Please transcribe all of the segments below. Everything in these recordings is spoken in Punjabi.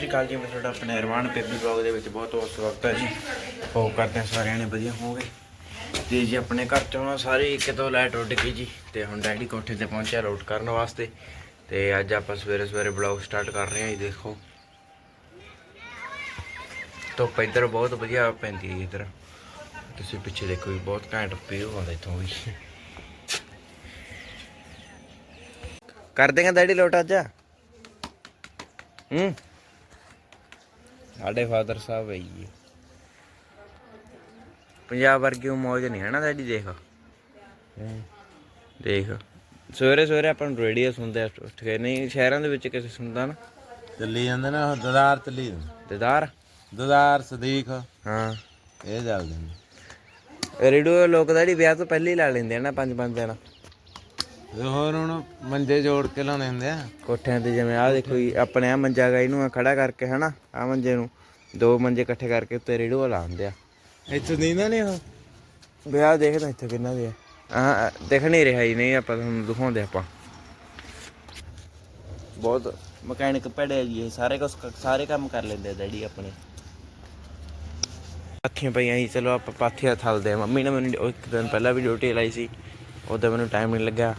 ਸ੍ਰੀ ਅਕਾਲ ਜੀ, ਮੈਂ ਤੁਹਾਡਾ ਆਪਣੇ ਅਰਮਾਨ ਬੇਬੀ ਬਲੌਗ ਦੇ ਵਿੱਚ ਬਹੁਤ ਬਹੁਤ ਸਵਾਗਤ ਹੈ ਜੀ। ਹੋਪ ਕਰਦੇ ਹਾਂ ਸਾਰਿਆਂ ਨੇ ਵਧੀਆ ਹੋਵੋਗੇ। ਤੇ ਜੀ, ਆਪਣੇ ਘਰ ਚੋਂ ਨਾ ਸਾਰੀ ਕਿਤੋਂ ਲਾਈਟ ਉੱਡ ਗਈ ਜੀ, ਤੇ ਹੁਣ ਡੈਡੀ ਕੋਠੇ ਤੇ ਪਹੁੰਚਿਆ ਲੋਡ ਕਰਨ ਵਾਸਤੇ। ਤੇ ਅੱਜ ਆਪਾਂ ਸਵੇਰੇ ਸਵੇਰੇ ਬਲੌਗ ਸਟਾਰਟ ਕਰ ਰਹੇ ਹਾਂ ਜੀ, ਦੇਖੋ। ਧੁੱਪ ਇੱਧਰ ਬਹੁਤ ਵਧੀਆ ਪੈਂਦੀ ਹੈ ਇੱਧਰ। ਤੁਸੀਂ ਪਿੱਛੇ ਦੇਖੋ ਜੀ ਬਹੁਤ ਘੈਂਟ ਵਿਊ ਆਉਂਦਾ ਇੱਥੋਂ ਵੀ। ਕਰ ਦੇਗਾ ਡੈਡੀ ਲੋਟ ਅੱਜ। ਹੂੰ। ਸਾਡੇ ਫਾਦਰ ਸਾਹਿਬ ਹੈ ਜੀ। ਪੰਜਾਬ ਵਰਗੀ ਮੌਜ ਨਹੀਂ ਹੈ ਨਾ ਡੈਡੀ ਦੇਖ। ਦੇਖ। ਸਵੇਰੇ ਸਵੇਰੇ ਆਪਾਂ ਨੂੰ ਰੇਡੀਓ ਸੁਣਦੇ ਆ ਉੱਠ ਕੇ। ਨਹੀਂ ਸ਼ਹਿਰਾਂ ਦੇ ਵਿੱਚ ਕਿਸੇ ਸੁਣਦਾ ਨਾ। ਚੱਲੀ ਜਾਂਦੇ ਨਾ ਦਦਾਰ ਚੱਲੀ। ਦੇਦਾਰ? ਦਦਾਰ ਸਦੀਕ। ਹਾਂ। ਇਹ ਚੱਲਦੇ ਨੇ ਰੇਡੀਓ ਲੋਕ ਡੈਡੀ ਵਿਆਹ ਤੋਂ ਪਹਿਲੇ ਹੀ ਲਾ ਲੈਂਦੇ ਆ ਨਾ ਪੰਜ ਪੰਜ ਦਿਨ। ਹੋਰ ਹੁਣ ਮੰਜੇ ਜੋੜ ਕੇ ਲਾਉਣੇ ਹੁੰਦੇ ਆ। ਕੋਠਿਆਂ ਤੇ ਜਿਵੇਂ ਆਹ ਦੇਖੋ ਜੀ ਆਪਣੇ ਆ ਮੰਜਾ ਗਾ ਇਹਨੂੰ ਖੜਾ ਕਰਕੇ ਹਨਾ ਆ ਮੰਜੇ ਨੂੰ। ਦੋ ਮੰਜੇ ਇਕੱਠੇ ਕਰਕੇ ਉੱਤੇ ਰੇਡੀਓ ਲਾਉਂਦੇ ਆ। ਇੱਥੇ ਨਹੀਂ ਉਹ ਵਿਆਹ ਦੇਖਦਾ ਇੱਥੇ ਕਿੰਨਾ ਦੇ ਆ ਦਿਖ ਨਹੀਂ ਰਿਹਾ ਜੀ ਨਹੀਂ ਆਪਾਂ ਤੁਹਾਨੂੰ ਦਿਖਾਉਂਦੇ ਆਪਾਂ। ਬਹੁਤ ਮਕੈਨਿਕ ਪੜਿਆ ਜੀ ਸਾਰੇ ਕੁਛ ਸਾਰੇ ਕੰਮ ਕਰ ਲੈਂਦੇ ਡੈਡੀ ਆਪਣੇ। ਪਾਥੀਆਂ ਪਈਆਂ ਸੀ ਚਲੋ ਆਪਾਂ ਪਾਥੀਆਂ ਥਲਦੇ ਆ। ਮੰਮੀ ਨੇ ਮੈਨੂੰ ਇੱਕ ਦਿਨ ਪਹਿਲਾਂ ਵੀ ਡਿਊਟੀ ਲਾਈ ਸੀ ਉਦੋਂ ਮੈਨੂੰ ਟਾਈਮ ਨਹੀਂ ਲੱਗਿਆ।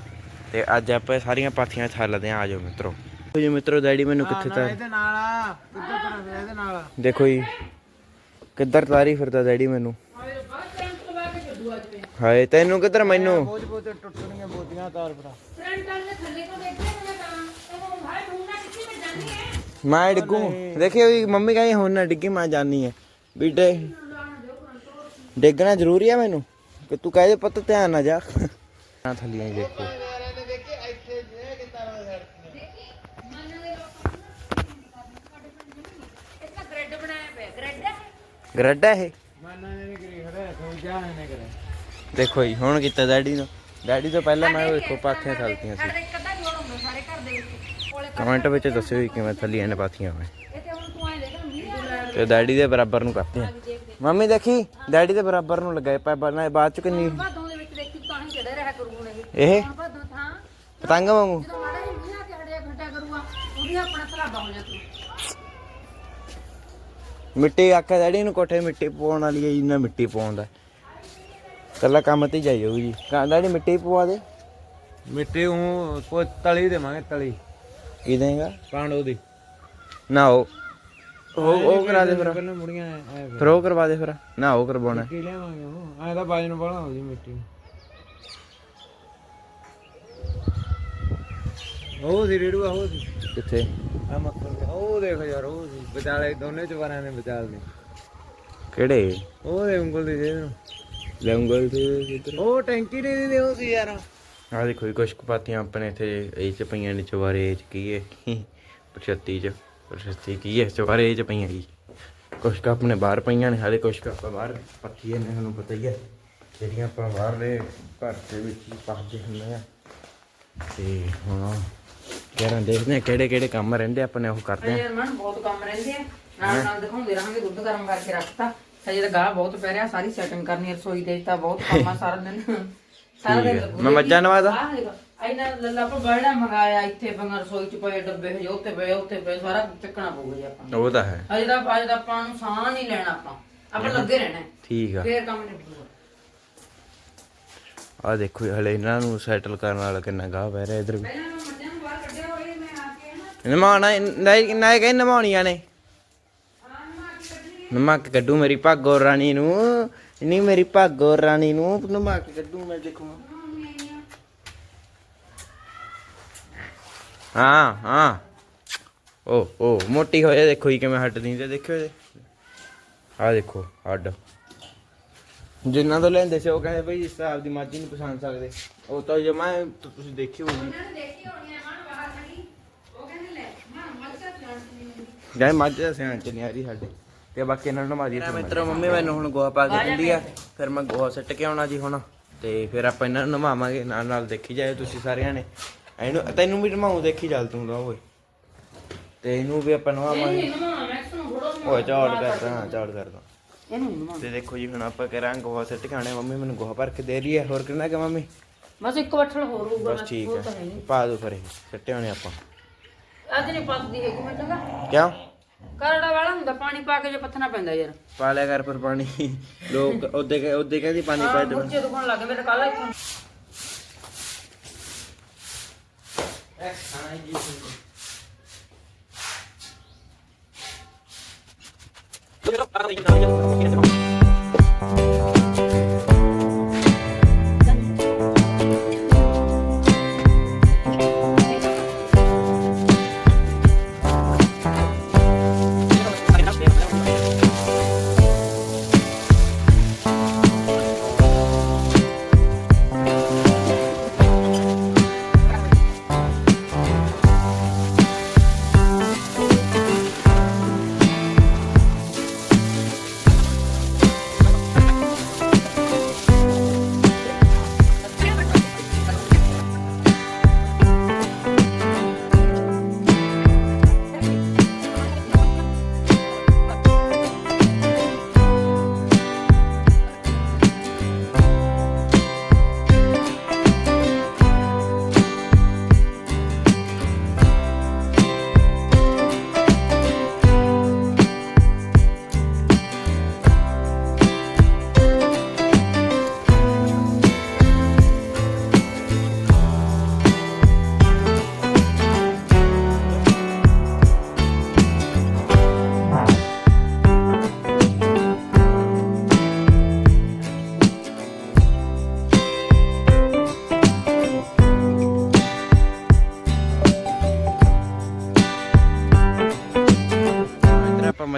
ਤੇ ਅੱਜ ਆਪਾਂ ਸਾਰੀਆਂ ਪਾਥੀਆਂ ਥਲਦੇ ਆ ਆਜੋ ਮਿੱਤਰੋ। ਜੀ ਮਿੱਤਰੋ ਡੈਡੀ ਮੈਨੂੰ ਕਿੱਥੇ ਤਾਂ ਇਹਦੇ ਨਾਲ ਆ ਕਿੱਧਰ ਤਰ੍ਹਾਂ ਇਹਦੇ ਨਾਲ ਦੇਖੋ ਜੀ ਕਿੱਧਰ ਤਾਰੀ ਫਿਰਦਾ ਡੈਡੀ ਮੈਨੂੰ? ਹਾਏ ਤੈਨੂੰ ਕਿੱਧਰ ਮੈਨੂੰ? ਬੋਝ ਤਾਰ ਮੈਂ ਡਿੱਗੂ। ਦੇਖਿਓ ਵੀ ਮੰਮੀ ਕਹਿੰਦੀ ਹੁਣ ਨਾ ਡਿੱਗੀ ਮੈਂ ਜਾਣੀ ਹੈ ਡੇ ਡਿੱਗਣਾ ਜ਼ਰੂਰੀ ਹੈ ਮੈਨੂੰ ਕਿ ਤੂੰ ਕਹਦੇ ਪੁੱਤ ਧਿਆਨ ਨਾ ਜਾ। ਨਾ ਥੱਲੀਆਂ ਦੇਖੋ। ਗਰੱਡ ਹੈ ਇਹ? ਮਾਨਾ ਨੇ ਕਰੀ ਖੜਾ ਤੂੰ ਜਾ ਇਹਨੇ ਕਰੇ ਦੇਖੋ ਜੀ ਹੁਣ ਕੀਤਾ ਡੈਡੀ ਨੂੰ। ਡੈਡੀ ਤੋਂ ਪਹਿਲਾਂ ਮੈਂ ਦੇਖੋ ਪਾਥੀਆਂ ਥਲਤੀਆਂ ਸੀ। ਕਮੈਂਟ ਵਿੱਚ ਦੱਸਿਓ ਜੀ ਕਿਵੇਂ ਥੱਲੀਆਂ ਨੇ ਪਾਥੀਆਂ ਹੋਏ ਤੇ ਡੈਡੀ ਦੇ ਬਰਾਬਰ ਨੂੰ ਕਰਦੇ ਆ ਮੰਮੀ ਦੇਖੀ ਡੈਡੀ ਦੇ ਬਰਾਬਰ ਨੂੰ ਲਗਾਏ ਪੈ ਬਣਾ ਬਾਅਦ ਚ ਕਿੰਨੀ ਭਾਦੋਂ ਦੇ ਵਿੱਚ ਦੇਖੀ ਤਾਂ ਹੀ ਚੜੇ ਰਿਹਾ ਕਰੂਗਾ। ਇਹ? ਪਤੰਗ ਵਾਂਗੂ? ਮਿੱਟੀ ਆਖਿਆ ਡੈਡੀ ਨੂੰ ਕੋਠੇ ਮਿੱਟੀ ਪਾਉਣ ਵਾਲੀ ਹੈ ਜਿੰਨਾ ਮਿੱਟੀ ਪਾਉਂਦਾ ਕੱਲਾ ਕੰਮ ਤੇ ਜਾਈਓ ਜੀ। ਕਹਿੰਦਾ ਡੈਡੀ ਮਿੱਟੀ ਪਵਾ ਦੇ। ਮਿੱਟੀ ਉਹ ਕੋ ਤਲੀ ਦੇਵਾਂਗੇ ਤਲੀ। ਕੀ ਦੇਗਾ ਪਾਂਡੋ ਦੀ ਨਾ ਉਹ। ਉਹ ਉਹ ਕਰਾ ਦੇ ਫਿਰ। ਮੁੜੀਆਂ ਫਿਰ ਉਹ ਕਰਵਾ ਦੇ ਫਿਰ। ਨਾ ਉਹ ਕਰਵਾਉਣਾ। ਕੀ ਲਿਆਵਾਂਗੇ ਉਹ। ਐ ਤਾਂ ਬਾਜਨ ਬਣਾ ਹੋ ਜੀ ਮਿੱਟੀ। ਉਹ ਸੀ ਰੇੜੂਆ ਉਹ ਸੀ। ਕਿੱਥੇ? ਆ ਮੱਖਣ ਉਹ ਦੇਖ ਯਾਰ ਉਹ ਸੀ। ਵਿਚਾਲੇ ਦੋਨੇ ਚਵਾਰਿਆਂ ਦੇ ਵਿਚਾਲ ਨੇ ਕਿਹੜੇ? ਉਹ ਦੇ ਉਂਗਲ ਦੀ ਦੇ ਨੂੰ। ਲੰਗਲ ਤੇ ਕਿੱਧਰ? ਉਹ ਟੈਂਕੀ ਨਹੀਂ ਦੀ ਉਹ ਸੀ ਯਾਰ। ਆ ਦੇਖੋ ਜੀ ਕੁਛ ਕੁ ਪਾਤੀਆਂ ਆਪਣੇ ਇੱਥੇ ਇਹ ਚ ਪਈਆਂ ਨੇ ਚਵਾਰੇ ਇਹ ਚ ਕੀ ਹੈ? ਪ੍ਰਸ਼ਤੀ ਚ ਪ੍ਰਸ਼ਤੀ ਕੀ ਹੈ? ਚਵਾਰੇ ਇਹ ਚ ਪਈਆਂ ਜੀ। ਕੁਛ ਕੁ ਆਪਣੇ ਬਾਹਰ ਪਈਆਂ ਨੇ ਹਾਲੇ ਕੁਛ ਕੁ ਆਪਾਂ ਬਾਹਰ ਪੱਤੀਆਂ ਨੇ ਤੁਹਾਨੂੰ ਪਤਾ ਹੀ ਹੈ। ਜਿਹੜੀਆਂ ਆਪਾਂ ਬਾਹਰਲੇ ਘਰ ਦੇ ਵਿੱਚ ਹੀ ਪਾਉਂਦੇ ਹੁੰਦੇ ਆ। ਤੇ ਹੁਣ ਕਿਹੜਾ ਦੇਖਦੇ ਆ ਕਿਹੜੇ ਕਿਹੜੇ ਕੰਮ ਰਹਿੰਦੇ ਆਪਣੇ ਉਹ ਕਰਦੇ ਆ ਯਾਰ ਮਨ ਬਹੁਤ ਕੰਮ ਰਹਿੰਦੇ ਆ। ਨਾਲ ਨਾਲ ਦਿਖਾਉਂਦੇ ਰਹਾਂਗੇ ਦੁੱਧ ਗਰਮ ਕਰਕੇ ਰੱਖਤਾ। ਹਜੇ ਤਾਂ ਗਾਹ ਬਹੁਤ ਪੈ ਰਿਹਾ ਸਾਰੀ ਸੈਟਿੰਗ ਕਰਨੀ ਰਸੋਈ ਦੇ ਤਾਂ ਬਹੁਤ ਕੰਮ ਆ ਸਾਰਾ ਦਿਨ। ਸਾਰਾ ਦਿਨ ਮੈਂ ਮੱਝਾਂ ਨਵਾਦਾ ਆਹ ਦੇਖੋ ਇਹਨਾਂ ਲੱਲਾ ਪਰ ਬੜਾ ਮੰਗਾਇਆ ਇੱਥੇ ਬੰਗਾ ਰਸੋਈ ਚ ਪਏ ਡੱਬੇ ਹਜੇ ਉੱਤੇ ਪਏ ਉੱਤੇ ਪਏ ਸਾਰਾ ਚੱਕਣਾ ਪਊਗਾ ਜੀ ਆਪਾਂ ਨੂੰ। ਉਹ ਤਾਂ ਹੈ। ਹਜੇ ਤਾਂ ਹਜੇ ਤਾਂ ਆਪਾਂ ਨੂੰ ਸਾਹ ਨਹੀਂ ਲੈਣਾ ਆਪਾਂ। ਆਪਾਂ ਲੱਗੇ ਰਹਿਣਾ। ਹੈ। ਠੀਕ ਆ। ਫੇਰ ਕੰਮ ਨਿਬੜੂਗਾ। ਆ ਦੇਖੋ ਜੀ, ਹਲੇ ਇਹਨਾਂ ਨੂੰ ਸੈਟਲ ਕਰਨ ਵਾਲਾ ਕਿੰਨਾ ਗਾਹ ਪੈ ਰਿਹਾ ਇਧਰ ਵੀ ਪਹਿਲਾਂ ਮੈਂ ਮੱਝਾਂ ਨੂੰ ਬਾਹਰ ਕੱਢਿਆ ਹੋਏ ਮੈਂ ਆ ਨਾ ਕਹੇ ਨਮਾਉਣੀਆਂ ਨੇ। ਨਮਾ ਕੱਢੂ ਮੇਰੀ ਭਾਗੋ ਰਾਣੀ ਨੂੰ। ਨਹੀਂ ਮੇਰੀ ਭਾਗੋ ਰਾਣੀ ਨੂੰ, ਨਮਾ ਕੱਢੂ ਮੈਂ ਦੇਖੂ। ਹਾਂ ਹਾਂ। ਓ ਓ, ਮੋਟੀ ਹੋਏ ਦੇਖੋ ਜੀ ਕਿਵੇਂ ਹੱਟਦੀ ਤੇ ਦੇਖਿਓ ਇਹਦੇ। ਆ ਦੇਖੋ, ਹੱਡ। ਜਿੰਨਾਂ ਤੋਂ ਲੈਂਦੇ ਸੀ ਉਹ ਕਹਿੰਦੇ ਭਈ ਇਸ ਹਿਸਾਬ ਦੀ ਮੱਝ ਨਹੀਂ ਪਛਾਣ ਸਕਦੇ। ਉਹ ਤਾਂ ਜਮਾ ਤੁਸੀਂ ਦੇਖੀ ਦੇਖੀ ਹੋਣੀ ਆ ਮਨ ਬਾਹਰ ਖੜੀ ਉਹ ਕਹਿੰਦੇ ਲੈ ਮੈਂ ਮੱਝਾਂ ਚਲਾਉਣੀ ਨਹੀਂ ਗਾਇ ਮੱਝ ਦਾ ਸਿਆਣ ਚ ਨਹੀਂ ਆ ਰਹੀ ਸਾਡੇ। ਤੇ ਬਾਕੀ ਇਹਨਾਂ ਨੂੰ ਨਮਾਜੀ ਮਿੱਤਰੋ ਮੰਮੀ ਮੈਨੂੰ ਹੁਣ ਗੋਹਾ ਪਾ ਕੇ ਦਿੰਦੀ ਆ। ਫਿਰ ਮੈਂ ਗੋਹਾ ਸਿੱਟ ਕੇ ਆਉਣਾ ਜੀ ਹੁਣ। ਤੇ ਫਿਰ ਆਪਾਂ ਇਹਨਾਂ ਨੂੰ ਨਵਾਵਾਂਗੇ। ਨਾਲ ਨਾਲ ਦੇਖੀ ਜਾਇਓ ਤੁਸੀਂ ਸਾਰਿਆਂ ਨੇ। ਇਹਨੂੰ ਤੈਨੂੰ ਵੀ ਨਵਾਉਂ ਦੇਖੀ ਚੱਲ ਤੂੰ ਦਾ ਓਏ। ਤੇ ਇਹਨੂੰ ਵੀ ਆਪਾਂ ਨਵਾਵਾਂਗੇ। ਓਏ ਝਾੜ ਕਰਦਾ ਹਾਂ ਝਾੜ ਕਰਦਾ। ਤੇ ਦੇਖੋ ਜੀ ਹੁਣ ਆਪਾਂ ਕਰਾਂਗੇ ਗੋਹਾ ਸਿੱਟ ਕੇ ਆਉਣੇ। ਮੰਮੀ ਮੈਨੂੰ ਗੋਹਾ ਭਰ ਕੇ ਦੇ ਰਹੀ ਹੈ ਹੋਰ ਕਿੰਨਾ ਕਿ ਮੰਮੀ? ਬਸ ਇੱਕ ਵੱਠਲ ਹੋਰ ਹੋਊਗਾ ਬਸ ਠੀਕ ਹੈ ਪਾ ਦੋ ਫਿਰ ਇਹ। ਸਿੱਟੇ ਆਉਣੇ ਆਪਾਂ। ਅੱਜ ਨਹੀਂ ਪੱਕਦੀ ਹੈਗੀ ਮੈਂ ਚੰਗਾ ਕਿਉਂ? ਕਰੜਾ ਵਾਲਾ ਹੁੰਦਾ ਪਾਣੀ ਪਾ ਕੇ ਜੇ ਪੱਥਣਾ ਪੈਂਦਾ ਯਾਰ। ਪਾ ਲਿਆ ਕਰ ਪਰ ਪਾਣੀ। ਲੋਕ ਉਹਦੇ ਉਹਦੇ ਕਹਿੰਦੀ ਪਾਣੀ ਪਾ ਦੇ। ਮੁੱਚੇ ਦੁਕਾਨ ਲੱਗ ਮੇਰੇ ਕੱਲ ਇੱਥੋਂ ਇੱਧਰ ਆਪਾਂ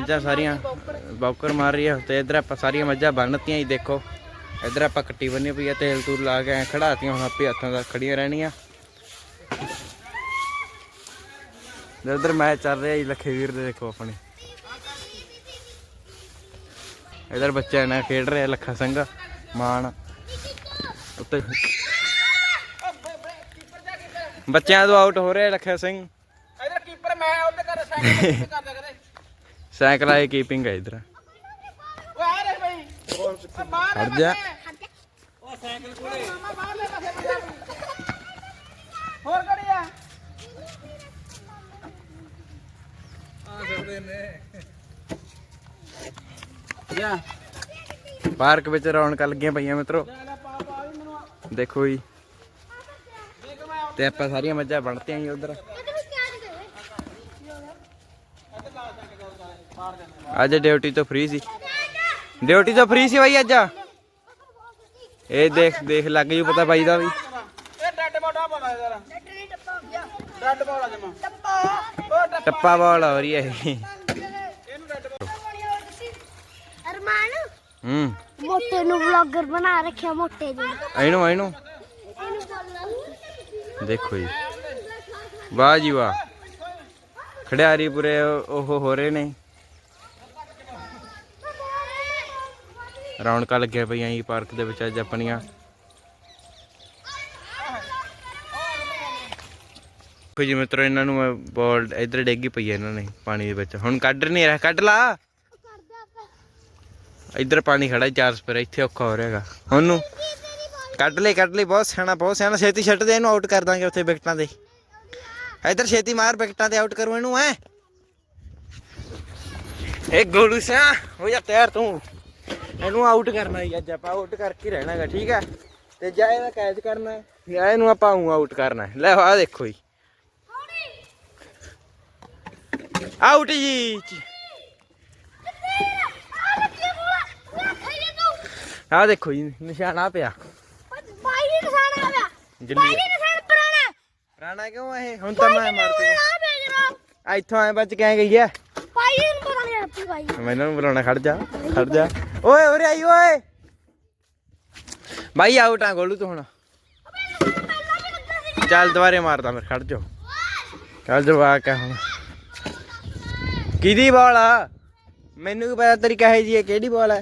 ਮੱਝਾਂ ਸਾਰੀਆਂ ਬੌਕਰ ਮਾਰ ਰਹੀ ਆ ਤੇ ਇੱਧਰ ਆਪਾਂ ਸਾਰੀਆਂ ਮੱਝਾਂ ਬੰਨਤੀਆਂ ਹੀ ਦੇਖੋ। ਇੱਧਰ ਆਪਾਂ ਕੱਟੀ ਬੰਨੀ ਪਈ ਆ ਤੇਲ ਤੂਲ ਲਾ ਕੇ ਐਂ ਖੜਾਤੀਆਂ ਹੁਣ ਆਪੇ ਹੱਥਾਂ ਦਾ ਖੜੀਆਂ ਰਹਿਣੀਆਂ। ਤੇ ਮੈਚ ਚੱਲ ਰਿਹਾ ਜੀ ਲੱਖੇ ਵੀਰ ਦੇ ਦੇਖੋ ਆਪਣੇ। ਇੱਧਰ ਬੱਚਿਆਂ ਨਾਲ ਖੇਡ ਰਿਹਾ, ਲੱਖਾ ਸਿੰਘ ਮਾਨ ਉੱਤੇ ਬੱਚਿਆਂ ਤੋਂ ਆਊਟ ਹੋ ਰਿਹਾ ਲੱਖਾ ਸਿੰਘ। ਇਧਰ ਕੀਪਰ ਮੈਂ ਉਹਦੇ ਕਰ ਸਾਈਕਲ ਕਰਦਾ ਕਰੇ। ਸਾਈਕਲ ਆਏ ਕੀਪਿੰਗ ਹੈ ਇੱਧਰ। ਓਏ ਆ ਰੇ ਬਈ ਓਏ ਬਾਹਰ ਹਟ ਜਾ। ਉਹ ਸਾਈਕਲ ਕੋਲੇ ਮਾਮਾ ਬਾਹਰ ਲੈ ਪਾਸੇ ਬਜਾ ਹੋਰ ਕੜੀਆ ਆ ਸਕਦੇ ਨੇ ਜਾ। ਪਾਰਕ ਵਿੱਚ ਰੌਣਕਾਂ ਲੱਗੀਆਂ ਪਈਆਂ ਮਿੱਤਰੋ। ਦੇਖੋ ਜੀ। ਤੇ ਆਪਾਂ ਸਾਰੀਆਂ ਮੱਝਾਂ ਬਣਤੀਆਂ ਜੀ ਉਧਰ। ਅੱਜ ਡਿਊਟੀ ਤੋਂ ਫ੍ਰੀ ਸੀ। ਡਿਊਟੀ ਤੋਂ ਫ੍ਰੀ ਸੀ ਬਾਈ ਅੱਜ। ਇਹ ਦੇਖ ਦੇਖ ਲੱਗ ਜੂ ਪਤਾ ਬਾਈ ਦਾ ਵੀ। ਟੱਪਾ ਬਾਲ ਹੋ ਰਹੀ ਹੈ ਇਹ। ਇਹਨੂੰ ਡੱਡ ਅਰਮਾਨ ਹੂੰ। ਮੋਟੇ ਨੂੰ ਵਲੌਗਰ ਬਣਾ ਰੱਖਿਆ ਮੋਟੇ ਜੀ ਇਹਨੂੰ ਇਹਨੂੰ ਦੇਖੋ ਜੀ। ਵਾਹ ਜੀ ਵਾਹ। ਖੜਿਆਰੀ ਪੂਰੇ ਉਹ ਹੋ ਰਹੇ ਨੇ। ਰੌਣਕਾਂ ਲੱਗੀਆਂ ਪਈਆਂ ਜੀ ਪਾਰਕ ਦੇ ਵਿੱਚ ਅੱਜ ਆਪਣੀਆਂ। ਦੇਖੋ ਜੀ ਮਿੱਤਰੋ, ਇਹਨਾਂ ਨੂੰ ਮੈਂ ਬਾਲ ਇੱਧਰ ਡੇਗੀ ਪਈ ਹੈ ਇਹਨਾਂ ਨੇ ਪਾਣੀ ਦੇ ਵਿੱਚ। ਹੁਣ ਕੱਢ ਨਹੀਂ ਰਿਹਾ, ਕੱਢ ਲਾ। ਇੱਧਰ ਪਾਣੀ ਖੜਾ ਚਾਰ ਸਪਰ ਇੱਥੇ ਔਖਾ ਹੋ ਰਿਹਾਗਾ ਉਹਨੂੰ ਕੱਢ ਲਈ ਕੱਢ ਲਈ, ਬਹੁਤ ਸਿਆਣਾ ਬਹੁਤ ਸਿਆਣਾ। ਛੇਤੀ ਛੱਡ ਦੇ, ਇਹਨੂੰ ਆਊਟ ਕਰ ਦਾਂਗੇ ਉੱਥੇ ਵਿਕਟਾਂ ਤੇ ਇੱਧਰ ਛੇਤੀ ਮਾਰ, ਵਿਕਟਾਂ ਤੇ ਆਊਟ ਕਰੂ ਇਹਨੂੰ ਐ ਇਹ ਗੋਲੂ ਸਿਆ, ਹੋ ਜਾ, ਤਿਆਰ ਤੂੰ। ਇਹਨੂੰ ਆਊਟ ਕਰਨਾ ਹੀ ਅੱਜ ਆਪਾਂ ਆਊਟ ਕਰਕੇ ਰਹਿਣਾਗਾ ਠੀਕ ਹੈ ਤੇ ਜਾ ਇਹਦਾ ਕੈਚ ਕਰਨਾ ਹੈ, ਜਾਂ ਇਹਨੂੰ ਆਪਾਂ ਆਊਟ ਕਰਨਾ ਹੈ। ਲੈ ਆ ਦੇਖੋ ਜੀ। ਆਊਟ ਜੀ। ਆ ਦੇਖੋ ਜੀ ਨਿਸ਼ਾਨ ਆ ਪਿਆ। ਬਾਈ ਨੇ ਨਿਸ਼ਾਨ ਆ ਗਿਆ ਜੱਲੀ ਬਾਈ ਨੇ ਨਿਸ਼ਾਨ ਪੁਰਾਣਾ ਪੁਰਾਣਾ ਕਿਉਂ ਇਹ? ਹੁਣ ਤਾਂ ਮੈਂ ਮਾਰਤੀ ਆ ਇੱਥੋਂ ਐ ਬੱਚ ਕੇ ਗਈ ਐ ਬਾਈ ਨੂੰ ਪਤਾ ਨਹੀਂ ਰੱਬੀ ਬਾਈ ਮੈਨੂੰ ਬੁਲਾਉਣਾ ਖੜ ਜਾ ਖੜ ਜਾ। ਓਏ ਉਰੇ ਆਈ ਓਏ। ਬਾਈ ਆਊਟ ਆ ਗੋਲੂ ਤੂੰ ਹੁਣ। ਚੱਲ ਦੁਬਾਰੇ ਮਾਰਦਾ ਮੇਰੇ ਖੜ ਜਾ ਚੱਲ ਜਵਾਕ ਆ ਹੁਣ। ਕਿਹਦੀ ਬਾਲ ਆ? ਮੈਨੂੰ ਕੀ ਪਤਾ ਤੇਰੀ ਕਹੇ ਜੀ ਇਹ ਕਿਹੜੀ ਬਾਲ ਆ?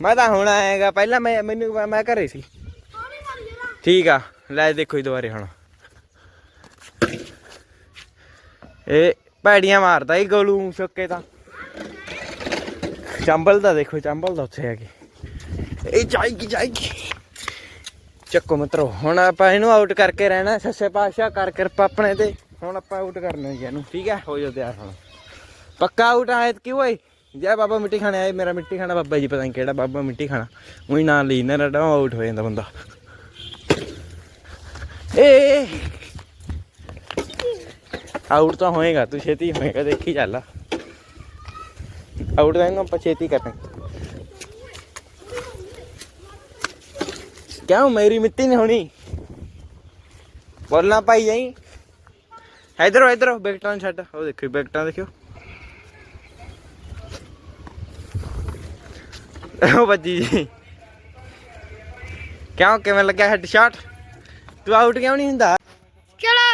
ਮੈਂ ਤਾਂ ਹੁਣ ਆਏਗਾ ਪਹਿਲਾਂ ਮੈਂ ਮੈਨੂੰ ਮੈਂ ਘਰੇ ਸੀ। ਠੀਕ ਆ, ਲੈ ਦੇਖੋ ਜੀ ਦੁਬਾਰੇ ਹੁਣ। ਇਹ ਭੈੜੀਆਂ ਮਾਰਦਾ ਹੀ ਗੋਲੂ ਛੱਕੇ ਤਾਂ। ਚੰਬਲ ਦਾ ਦੇਖੋ ਚੰਬਲ ਦਾ ਉੱਥੇ ਆ ਇਹ ਜਾਏਗੀ ਜਾਏਗੀ ਚੱਕੋ ਮਿੱਤਰੋ ਹੁਣ ਆਪਾਂ ਇਹਨੂੰ ਆਊਟ ਕਰਕੇ ਰਹਿਣਾ ਸੱਸੇ ਪਾਸ਼ਾ ਕਰ ਕਿਰਪਾ ਆਪਣੇ ਤੇ ਹੁਣ ਆਪਾਂ ਆਊਟ ਕਰਨਾ ਜੀ ਇਹਨੂੰ ਠੀਕ ਹੈ ਹੋ ਜਾ ਤਿਆਰ ਹੁਣ ਪੱਕਾ ਆਊਟ ਆਇਆ ਕਿ ਓਏ ਜੈ ਬਾਬਾ ਮਿੱਟੀ ਖਾਣੇ ਆਏ ਮੇਰਾ ਮਿੱਟੀ ਖਾਣਾ ਬਾਬਾ ਜੀ ਪਤਾ ਨਹੀਂ ਕਿਹੜਾ ਬਾਬਾ ਮਿੱਟੀ ਖਾਣਾ ਉਹੀ ਨਾਂ ਲਈ ਨਾ ਰੜਾ ਆਊਟ ਹੋ ਜਾਂਦਾ ਬੰਦਾ ਏ ਆਊਟ ਤਾਂ ਹੋਏਗਾ ਤੂੰ ਛੇਤੀ ਹੋਏਗਾ ਦੇਖੀ ਚੱਲ ਆਊਟ ਦਾ ਆਪਾਂ ਛੇਤੀ ਕਰਨਾ ਕਿਉਂ? ਮੇਰੀ ਮਿੱਟੀ ਨਹੀਂ ਹੋਣੀ। ਬੋਲਣਾ ਪਾਈ ਜਾਈ ਇਧਰੋਂ ਇਧਰੋਂ ਬੈਕਟਾਂ ਨੂੰ ਛੱਡ। ਉਹ ਦੇਖੋ ਬੈਕਟਾਂ ਦੇਖਿਓ। ਉਹ ਵੱਜੀ ਜੀ। ਕਿਉਂ? ਕਿਵੇਂ ਲੱਗਿਆ ਹੈਡ ਸ਼ਾਟ ਤੂੰ ਆਊਟ ਕਿਉਂ ਨਹੀਂ ਹੁੰਦਾ ਚਲੋ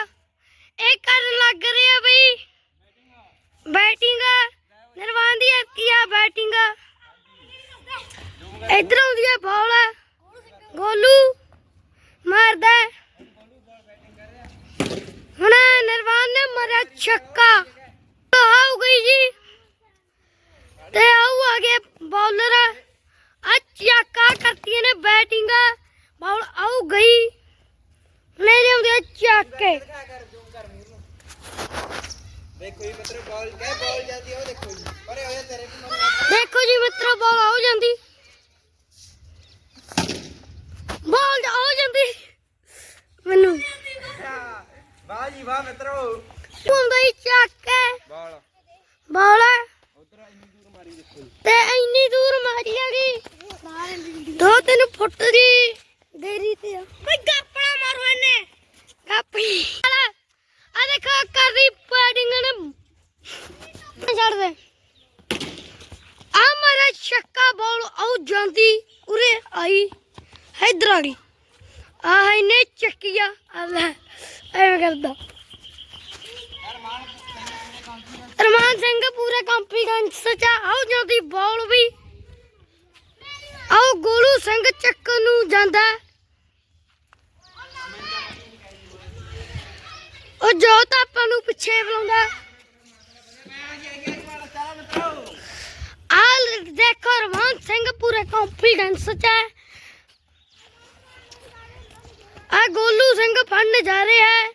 ਇਹ ਕਰਨ ਲੱਗ ਰਿਹਾ ਬਈ ਬੈਟਿੰਗ ਨਿਰਵਾਨ ਆ ਬੈਟਿੰਗ ਇਧਰ ਆਉਂਦੀ ਹੈ ਬਾਲ। ਗੋਲੂ, ਮਾਰਦਾ। ਹੈ। ਹੁਣ ਨਿਰਵਾਨ ਨੇ ਮਾਰਿਆ ਛੱਕਾ। ਆਉ ਗਈ ਜੀ। ਤੇ ਆਉ ਆ ਬੌਲਰ। ਆ ਚੱਕਾ ਕਰਤੀਆਂ ਨੇ ਬੈਟਿੰਗ। ਬਾਲ ਆਉ ਗਈ ਲੈ ਲਿਆਉਂਦੇ ਆ ਦੇਖੋ ਜੀ ਮਤਲਬ ਬਾਲ ਕਹਿ ਬਾਲ ਜਾਂਦੀ ਉਹ ਦੇਖੋ ਜੀ। ਪਰੇ ਹੋਇਆ ਤੇਰੇ ਦੇਖੋ ਜੀ ਮਿੱਤਰੋ ਬਾਲ ਆ ਜਾਂਦੀ। ਬਾਲ ਆ ਜਾਂਦੀ। ਮੈਨੂੰ। ਵਾਹ ਜੀ ਵਾਹ ਮਿੱਤਰੋ। ਹੁੰਦਾ ਹੀ ਚੱਕ ਕੇ। ਬਾਲ ਬਾਲ ਉਧਰ ਇੰਨੀ ਦੂਰ ਮਾਰੀ ਦੇਖੋ ਜੀ। ਤੇ ਇੰਨੀ ਦੂਰ ਮਾਰੀ ਹੈਗੀ ਦੋ ਤਿੰਨ ਫੁੱਟ ਦੀ। ਦੇਰੀ ਤੇ ਆ। ਕੋਈ ਗਾਪਣਾ ਮਾਰੂ ਇਹਨੇ ਗਾਪੀ ਆ ਦੇਖੋ ਕਰਦੀ ਬੈਟਿੰਗ ਨੇ ਛੱਡ ਦੇ ਆ ਮਾਰਾ ਛੱਕਾ ਬਾਲ ਜਾਂਦੀ ਉਰੇ ਆਈ। ਇਧਰ ਆ ਗਈ ਆ ਇਹਨੇ ਚੱਕਿਆ ਆ। ਲੈ, ਐਵੇਂ ਕਰਦਾ। ਰਮਾਨ ਸਿੰਘ ਪੂਰੇ ਕੰਫੀਡੈਂਸ ਚ ਆਉ ਜਾਂਦੀ ਬਾਲ ਵੀ। ਆਓ ਗੋਲੂ ਸਿੰਘ ਚੱਕ ਨੂੰ ਜਾਂਦਾ। ਉਹ ਜੋ ਆਪਾਂ ਨੂੰ ਪਿੱਛੇ ਬੁਲਾਉਂਦਾ। ਆਲ ਦੇਖੋ ਰਮਾਨ ਸਿੰਘ ਪੂਰੇ ਕੰਫੀਡੈਂਸ ਚ ਹੈ। ਆ ਗੋਲੂ ਸਿੰਘ ਫੜਨ ਜਾ ਰਿਹਾ ਹੈ।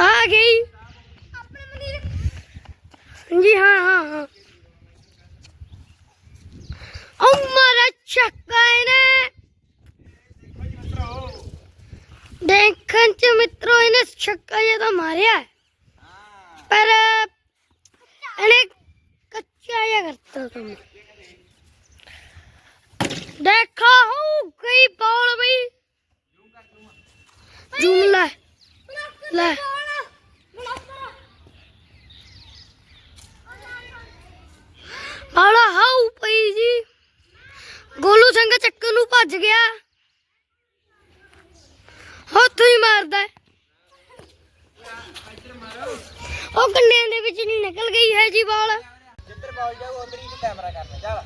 ਆ ਗਈ। ਜੀ ਹਾਂ ਹਾਂ ਹਾਂ ਉਹ ਮਾਰਾ ਚੱਕਾ ਇਹਨੇ ਦੇਖਣ ਚ ਮਿੱਤਰੋ ਇਹਨੇ ਛੱਕਾ ਜਿਹਾ ਤਾਂ ਮਾਰਿਆ ਹੈ। ਪਰ ਇਹਨੇ ਕੱਚਾ ਜਿਹਾ ਕਰਤਾ ਤੁਮ ਦੇਖੋ ਹੋ ਗਈ ਬਾਲ ਬਈ ਜੂਮ ਲੈ ਲੈ ਬਾਲਾ ਹਾਉ ਪਈ ਜੀ ਗੋਲੂ ਸਿੰਘ ਚੱਕਰ ਨੂੰ ਭੱਜ ਗਿਆ ਹੱਥੋਂ ਹੀ ਮਾਰਦਾ ਹੈ। ਉਹ ਕੰਨਿਆਂ ਦੇ ਵਿੱਚ ਨਹੀਂ ਨਿਕਲ ਗਈ ਹੈ ਜੀ ਬਾਲ ਜਿੱਧਰ ਬਾਲ ਜਾਊ ਉਧਰ ਹੀ ਕੈਮਰਾ ਕਰਨਾ ਚੱਲ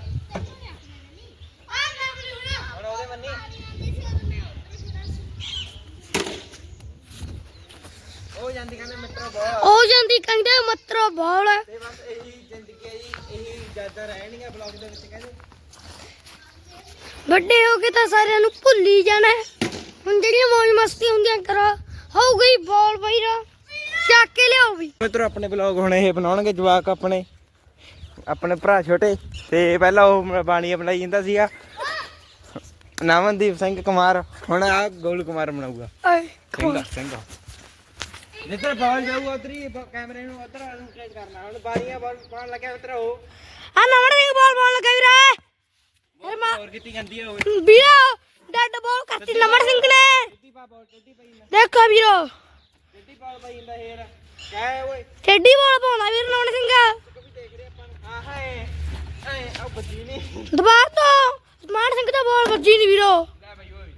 ਹੁਣ ਉਹਦੇ ਮੰਨੀ ਉਹ ਜਾਂਦੀ ਕਹਿੰਦੇ ਮਿੱਤਰੋ ਬਾਲ ਹੋ ਜਾਂਦੀ ਕਹਿੰਦੇ ਮਤਰੋ ਬਾਲ। ਤੇ ਬਸ ਇਹੀ ਜ਼ਿੰਦਗੀ ਹੈ ਜੀ ਇਹੀ ਯਾਦਾਂ ਰਹਿਣੀਆਂ ਬਲੌਗ ਦੇ ਵਿੱਚ ਕਹਿੰਦੇ ਵੱਡੇ ਹੋ ਕੇ ਤਾਂ ਸਾਰਿਆਂ ਨੂੰ ਭੁੱਲ ਹੀ ਜਾਣਾ ਹੈ। ਹੁਣ ਜਿਹੜੀਆਂ ਮौज ਮਸਤੀ ਹੁੰਦੀਆਂ ਕਰੋ ਹੋ ਗਈ ਬੋਲ ਬਈਰਾ ਚੱਕ ਕੇ ਲਿਆਓ ਵੀ। ਮਿੱਤਰੋ, ਆਪਣੇ ਬਲੌਗ ਹੁਣ ਇਹ ਬਣਾਉਣਗੇ ਜਵਾਕ ਆਪਣੇ। ਆਪਣੇ ਭਰਾ ਛੋਟੇ ਤੇ ਪਹਿਲਾਂ ਉਹ ਬਾਣੀ ਬਣਾਈ ਜਾਂਦਾ ਸੀਗਾ। ਨਾਮਨਦੀਪ ਸਿੰਘ ਕੁਮਾਰ ਹੁਣ ਆ ਗੋਲ ਕੁਮਾਰ ਬਣਾਊਗਾ। ਸਿੰਘਾ ਸਿੰਘਾ ਜਿੱਧਰ ਬਾਲ ਜਾਊਗਾ ਉਧਰ ਹੀ ਕੈਮਰੇ ਨੂੰ ਉਧਰ ਰੋਟੇਟ ਕਰਨਾ। ਹੁਣ ਬਾਣੀਆਂ ਬਾਲ ਪਾਣ ਲੱਗਿਆ ਉਧਰ ਉਹ। ਆ ਨਵੜ ਦੇ ਬਾਲ ਬਾਲ ਲਗਾ ਵੀਰਾ। ਫਿਰ ਮਾ ਹੋਰ ਕੀਤੀ ਜਾਂਦੀ ਹੈ ਉਹ। ਵੀਰਾ ਡੈਡ ਬਾਲ ਕਰਤੀ ਨਮੜ ਸਿੰਘ ਨੇ। ਟੁੱਟੀ ਪਾ ਬਾਲ ਟੁੱਟੀ ਪਈ ਨਾ ਦੇਖੋ ਵੀਰੋ। ਟੁੱਟੀ ਬਾਲ ਪਈ ਜਾਂਦਾ ਫੇਰ ਕਹਿ ਓਏ। ਟੇਡੀ ਬਾਲ ਪਾਉਂਦਾ ਵੀਰ ਨਮੜ ਸਿੰਘ। ਵੀ ਦੇਖ ਰਹੇ ਆਪਾਂ ਨੂੰ। ਆਹ ਹੈ ਐ ਆ ਬੱਜੀ ਨਹੀਂ ਦੁਬਾਰ ਤੋਂ ਸਮਾਨ ਸਿੰਘ ਦਾ ਬਾਲ ਵੱਜੀ ਨਹੀਂ ਵੀਰੋ। ਲੈ ਬਈ ਓਏ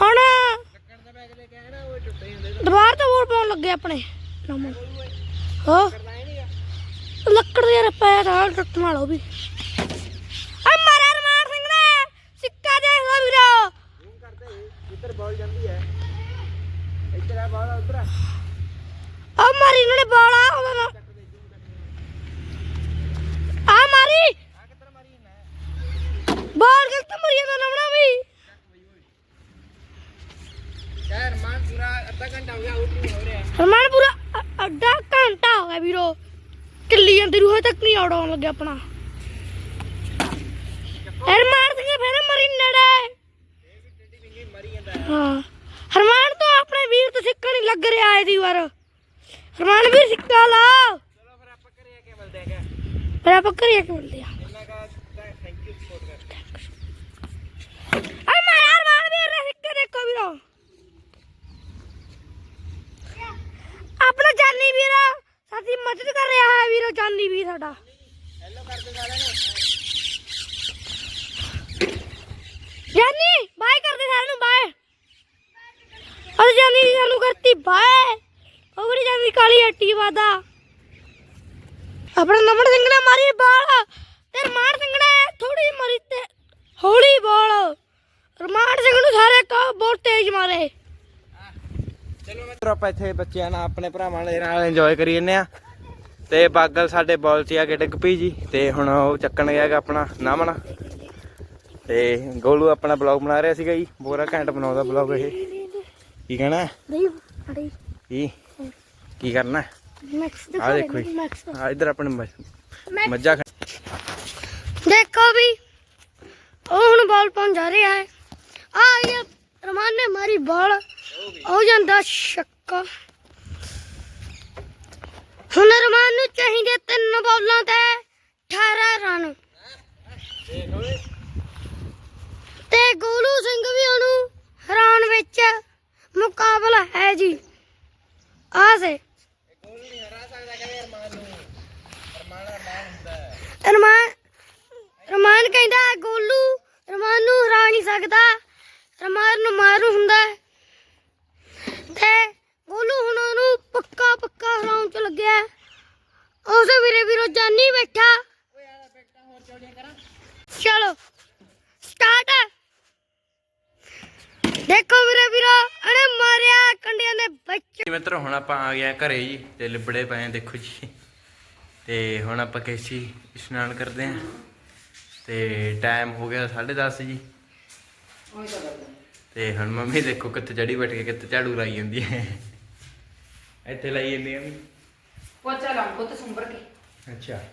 ਹੁਣ ਲੱਕੜ ਦਾ ਬੈਗ ਲੈ ਕੇ ਆਇਆ ਨਾ ਓਏ ਟੁੱਟੇ ਹੁੰਦੇ ਦੁਬਾਰ ਤੋਂ ਬਾਲ ਪਾਉਣ ਲੱਗੇ ਆਪਣੇ। ਨਮੜ ਹੋ। ਕਰਦਾ ਹੀ ਨਹੀਂਗਾ ਲੱਕੜ ਦੇ ਰਪੈ ਨਾਲ ਟੁੱਟਣ ਵਾਲਾ ਉਹ ਵੀ। ਆ ਮਾਰਾ ਰਮਾਨ ਸਿੰਘ ਨੇ। ਸਿੱਕਾ ਦੇਖ ਲੋ ਵੀਰੋ। ਜ਼ੂਮ ਕਰਦੇ ਜਿੱਧਰ ਬਾਲ ਜਾਂਦੀ ਹੈ ਇੱਧਰ ਆ ਬਾਲ ਉਧਰ ਆ ਆ ਮਾਰੀ ਇਹਨਾਂ ਨੇ ਬਾਲ ਆ ਉਹਦਾ ਨਾਲ। ਆ ਮਾਰੀ? ਬਾਲ ਗਲਤ ਮਰੀ ਜਾਂਦਾ ਨਵਣਾ ਵੀ? ਯਾਰ ਮਾਨ ਪੂਰਾ ਅੱਧਾ ਘੰਟਾ ਹੋ ਗਿਆ ਆਊਟ ਨਹੀਂ ਹੋ ਰਿਹਾ। ਪੂਰਾ ਅੱਧਾ ਘੰਟਾ ਕਿੱਲੀ ਜਾਂਦੀ ਰੂਹ ਤੱਕ ਨਹੀਂ ਆਉਣ ਲੱਗਿਆ ਆਪਣਾ। ਮਾਰ ਦੇ ਫਿਰ ਮਰੀ ਨੜੇ। ਹਾਂ। ਹਰਮਾਨ ਤੋਂ ਆਪਣੇ ਵੀਰ ਤੋਂ ਸਿੱਕਾ ਨਹੀਂ ਲੱਗ ਰਿਹਾ ਇਹਦੀ ਵਾਰ। ਹਰਮਾਨ ਵੀਰ ਸਿੱਕਾ ਲਾ ਚਲੋ ਫਿਰ ਆਪਾਂ ਘਰੇ ਆ ਕੇ ਮਿਲਦੇ ਹੈਗੇ ਫਿਰ ਆਪਾਂ ਘਰੇ ਕੇ ਮਿਲਦੇ ਆ ਆਪਣਾ ਜਾਨੀ ਵੀਰ ਸਾਡੀ ਮਦਦ ਕਰ ਰਿਹਾ ਹੈ ਵੀਰੋ, ਜਾਨੀ ਵੀਰ ਸਾਡਾ। ਜਾਨੀ, ਬਾਏ ਕਰਦੇ ਸਾਰਿਆਂ ਨੂੰ, ਬਾਏ। ਅਰੇ ਜਾਨੀ ਸਾਨੂੰ ਕਰਤੀ, ਬਾਏ। ਉਹੜੀ ਜਾਨੀ, ਕਾਲੀ ਹੱਟੀ ਵਾਦਾ। ਆਪਣਾ ਨੰਬਰ ਸਿੰਘ ਨੇ ਮਾਰੀ ਬਾਲ। ਤੇ ਰਮਾਨ ਸਿੰਘ ਨੇ ਥੋੜੀ ਮਾਰੀ ਤੇ ਹੌਲੀ ਬਾਲ। ਰਮਾਨ ਸਿੰਘ ਨੂੰ ਸਾਰੇ ਕਾ ਬਹੁਤ ਤੇਜ਼ ਮਾਰੇ। ਚਲੋ ਮਿੱਤਰੋ ਆਪਾਂ ਇੱਥੇ ਬੱਚਿਆਂ ਨਾਲ ਆਪਣੇ ਭਰਾਵਾਂ ਦੇ ਨਾਲ ਇੰਜੋਏ ਕਰੀ ਜੰਨੇ ਆ ਤੇ ਬਾਗਲ ਸਾਡੇ ਬਾਲ 'ਚ ਆ ਕੇ ਡਿੱਗ ਪਈ ਜੀ। ਤੇ ਹੁਣ ਉਹ ਚੱਕਣ ਗਿਆ ਗਾ ਆਪਣਾ ਨਾਮਣਾ। ਤੇ ਗੋਲੂ ਆਪਣਾ ਬਲੌਗ ਬਣਾ ਰਿਹਾ ਸੀਗਾ ਜੀ। ਬੋਰਾ ਘੈਂਟ ਬਣਾਉਂਦਾ ਬਲੌਗ ਇਹ। ਕੀ ਕਹਿਣਾ? ਨਹੀਂ ਅੜੀ ਕੀ? ਕੀ ਕਰਨਾ? ਮੈਕਸ ਆ ਦੇਖੋ ਜੀ ਮੈਕਸ ਆ ਇਧਰ ਆਪਣੇ ਮੱਝ- ਮੱਝਾਂ ਖ- ਦੇਖੋ ਵੀ ਉਹ ਹੁਣ ਬਾਲ ਪਾਉਣ ਜਾ ਰਿਹਾ ਹੈ। ਆ ਇਹ ਰਮਾਨ ਨੇ ਮਾਰੀ ਬਾਲ। ਹੋ ਜਾਂਦਾ ਛੱਕਾ। ਹੁਣ ਰਮਾਨ ਨੂੰ ਚਾਹੀਦੇ ਤਿੰਨ ਬਾਲਾਂ ਤੇ 18 ਰਨ ਤੇ ਗੋਲੂ ਸਿੰਘ ਵੀ ਉਹਨੂੰ ਹਰਾਉਣ ਵਿੱਚ ਮੁਕਾਬਲਾ ਹੈ ਜੀ ਆ ਸੇ ਰਮਾਨ ਰਮਾਨ ਕਹਿੰਦਾ ਹੈ, ਗੋਲੂ ਰਮਾਨ ਨੂੰ ਹਰਾ ਨਹੀਂ ਸਕਦਾ ਰਮਾਨ ਨੂੰ ਮਾਰੂ ਹੁੰਦਾ ਹੈ। ਤੇ ਗੋਲੂ ਹੁਣ ਉਹਨੂੰ ਪੱਕਾ ਪੱਕਾ ਹਰਾਉਣ ਚ ਲੱਗਿਆ ਹੈ। ਉਸੇ ਵੀਰੇ ਵੀਰੋ ਜਾਨੀ ਬੈਠਾ ਚਲੋ ਸਟਾਰਟ ਦੇਖੋ ਵੀਰੇ ਵੀਰੋ ਅਰੇ ਮਾਰਿਆ ਕੰਡਿਆਂ ਦੇ ਵਿੱਚ ਜੀ ਮਿੱਤਰੋ ਹੁਣ ਆਪਾਂ ਆ ਗਏ ਆ ਘਰੇ ਜੀ ਤੇ ਲਿਬੜੇ ਪਏ ਦੇਖੋ ਜੀ। ਤੇ ਹੁਣ ਆਪਾਂ ਕੇਸੀ ਇਸ਼ਨਾਨ ਕਰਦੇ ਆ। ਤੇ ਟਾਈਮ ਹੋ ਗਿਆ 10:30 ਜੀ। ਤਾਂ ਹੈ ਹੁਣ ਮੰਮੀ ਦੇਖੋ ਕਿੱਥੇ ਜੜੀ ਬੈਠ ਕੇ ਕਿੱਥੇ ਝਾੜੂ ਲਾਈ ਜਾਂਦੀ ਹੈ। ਇੱਥੇ ਲਾਈ ਜਾਂਦੀ ਵੀ ਪੋਚਾ ਲਾਉਂ ਕੋ ਤੇ ਸੁੰਬਰ ਕੇ। ਅੱਛਾ।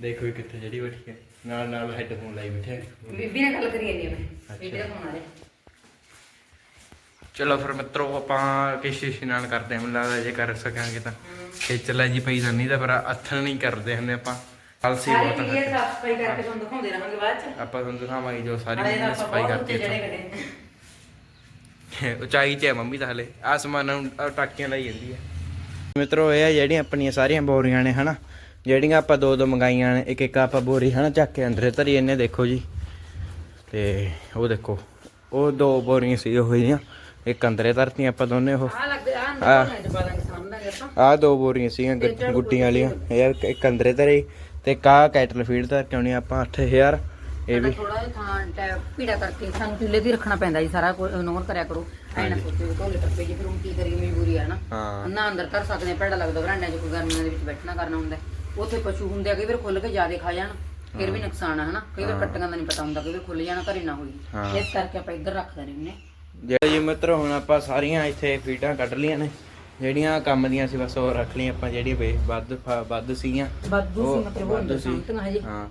ਦੇਖੋ ਕਿੱਥੇ ਜੜੀ ਬੈਠੀ ਹੈ। ਨਾਲ ਨਾਲ ਹੈੱਡਫੋਨ ਲਾਈ ਬੈਠੇ। ਬੀਬੀ ਨਾਲ ਗੱਲ ਕਰੀ ਜਾਂਦੀ ਮੈਂ। ਬੀਬੀ ਦਾ ਫੋਨ ਆ ਰਿਹਾ। ਚਲੋ ਫਿਰ ਮਿੱਤਰੋ ਆਪਾਂ ਕੇਸੀ ਇਸ਼ਨਾਨ ਕਰਦੇ ਹਾਂ ਮੈਨੂੰ ਲੱਗਦਾ ਜੇ ਕਰ ਸਕਾਂਗੇ ਤਾਂ। ਖੇਚਲਾ ਜੀ ਪਈ ਤਾਂ ਨਹੀਂ ਤਾਂ ਪਰ ਅੱਥਣ ਨਹੀਂ ਕਰਦੇ ਹੁੰਦੇ ਆਪਾਂ। ਅਲਸੀ ਬਹੁਤ ਵੀਡੀਓ ਆ ਸਾਫ਼ ਸਫ਼ਾਈ ਕਰਕੇ ਤੁਹਾਨੂੰ ਦਿਖਾਉਂਦੇ ਰਹਾਂਗੇ ਬਾਅਦ ਚ। ਆਪਾਂ ਤੁਹਾਨੂੰ ਦਿਖਾਵਾਂਗੇ ਜੋ ਸਾਰੀ ਨਾਲੇ ਸਫ਼ਾਈ ਉੱਚੇ ਇੱਥੋਂ। ਉਚਾਈ ਤੇ ਹੈ ਮੰਮੀ ਤਾਂ ਹਲੇ। ਆਸਮਾਨਾਂ ਨੂੰ ਟਾਕੀਆਂ ਲਾਈ ਜਾਂਦੀ ਹੈ ਮਿੱਤਰੋ ਇਹ ਆ ਜਿਹੜੀਆਂ ਆਪਣੀਆਂ ਸਾਰੀਆਂ ਬੋਰੀਆਂ ਨੇ ਹਨਾ? ਜਿਹੜੀਆਂ ਆਪਾਂ ਦੋ ਦੋ ਮੰਗਾਈਆਂ ਨੇ ਇੱਕ ਇੱਕ ਆਪਾਂ ਬੋਰੀ ਹਨਾ ਚੱਕ ਕੇ ਅੰਦਰੇ ਧਰੀ ਇਹਨੇ ਦੇਖੋ ਜੀ। ਤੇ ਉਹ ਦੇਖੋ ਉਹ ਦੋ ਬੋਰੀਆਂ ਸੀ ਉਹ ਹੋਈਆਂ ਇੱਕ ਅੰਦਰੇ ਧਰਤੀਆਂ ਆਪਾਂ ਦੋਨੇ ਉਹ। ਲੱਗਦੇ ਆ। ਅੰਦਰ ਸਾਹਮਣੇ ਆਪਾਂ ਦੋ ਬੋਰੀਆਂ ਸੀਗੀਆਂ ਗੁ- ਗੁੱਟੀਆਂ ਵਾਲੀਆਂ। ਇਹ ਇੱਕ- ਅੰਦਰੇ ਧਰੇ ਤੇ ਕਾ ਕੈਟਲ ਫੀਡ ਧਰ ਕੇ ਆਉਣੀ ਆਪਾਂ 8000 ਇਹ ਵੀ ਥੋੜਾ ਜਿਹਾ ਥਾਂ ਟੈ ਪੀੜਾ ਕਰਕੇ ਸਾਨੂੰ ਚੁੱਲ੍ਹੇ ਤੇ ਹੀ ਰੱਖਣਾ ਪੈਂਦਾ ਜੀ ਸਾਰਾ ਕੁਝ ਇਗਨੋਰ ਕਰਿਆ ਕਰੋ। ਐ ਨਾ ਸੋਚੋ ਢੋਲੇ ਟੱਪੇ ਜੀ ਫਿਰ ਹੁਣ ਕੀ ਕਰੀਏ ਮਜਬੂਰੀ ਆ ਨਾ। ਹਾਂ। ਨਾ ਅੰਦਰ ਕਰ ਸਕਦੇ ਭੈੜਾ ਲੱਗਦਾ ਬਰਾਂਡਿਆਂ 'ਚ ਕੋਈ ਗਰਮੀਆਂ ਦੇ ਵਿੱਚ ਬੈਠਣਾ ਕਰਨਾ ਹੁੰਦਾ। ਹੈ। ਉੱਥੇ ਪਸ਼ੂ ਹੁੰਦੇ ਆ ਕਈ ਵਾਰ ਖੁੱਲ ਕੇ ਜ਼ਿਆਦਾ ਖਾ ਜਾਣ ਫਿਰ ਵੀ ਨੁਕਸਾਨ ਆ ਹਨਾ। ਕਈ ਵਾਰ ਕੱਟੀਆਂ ਦਾ ਨਹੀਂ ਪਤਾ ਹੁੰਦਾ ਕਈ ਵਾਰ ਖੁੱਲ ਜਾਣਾ ਘਰੇ ਨਾ ਹੋਈ। ਹਾਂ। ਇਸ ਕਰਕੇ ਆਪਾਂ ਇੱਧਰ ਰੱਖਦੇ ਨੇ ਉਹਨੇ ਜਿਹੜੇ ਜੀ ਮਿੱਤਰ ਹੁਣ ਆਪਾਂ ਸਾਰੀਆਂ ਇੱਥੇ ਫੀਡਾਂ ਕੱਢ ਲੀਆਂ ਨੇ। ਜਿਹੜੀਆਂ ਕੰਮ ਦੀਆਂ ਸੀ ਬਸ ਉਹ ਰੱਖ ਲਈਆਂ ਆਪਾਂ ਜਿਹੜੀ ਵੇ ਵੱਧ ਵੱਧ ਸੀਗੀਆਂ। ਵਾਧੂ ਸੀ ਮਤਲਬ ਉਹ ਵਾਧੂ ਅੰਦਰ ਸੀ। ਸਾਂਭਤੀਆਂ ਹਜੇ ਹਾਂ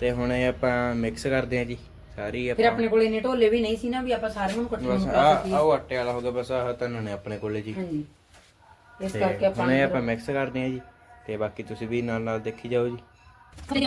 ਤੇ ਹੁਣ ਇਹ ਆਪਾਂ ਮਿਕਸ ਕਰਦੇ ਹਾਂ ਜੀ ਸਾਰੀ ਫਿਰ ਆਪਾਂ। ਆਪਣੇ ਕੋਲ ਇੰਨੇ ਢੋਲੇ ਵੀ ਨਹੀਂ ਸੀ ਨਾ ਵੀ ਆਪਾਂ ਸਾਰਿਆਂ ਨੂੰ ਇਕੱਠੇ ਬਸ ਨੂੰ ਆ ਉਹ ਆਟੇ ਵਾਲਾ ਹੋ ਗਿਆ ਬਸ ਆਹ ਤਿੰਨ ਨੇ ਆਪਣੇ ਕੋਲੇ ਜੀ। ਹਾਂਜੀ। ਇਸ ਕਰਕੇ ਆਪਾਂ ਹੁਣ ਇਹ ਆਪਾਂ ਮਿਕਸ ਕਰਦੇ ਹਾਂ ਜੀ ਤੇ ਬਾਕੀ ਤੁਸੀਂ ਵੀ ਨਾਲ ਨਾਲ ਦੇਖੀ ਜਾਓ ਜੀ। ਜੀ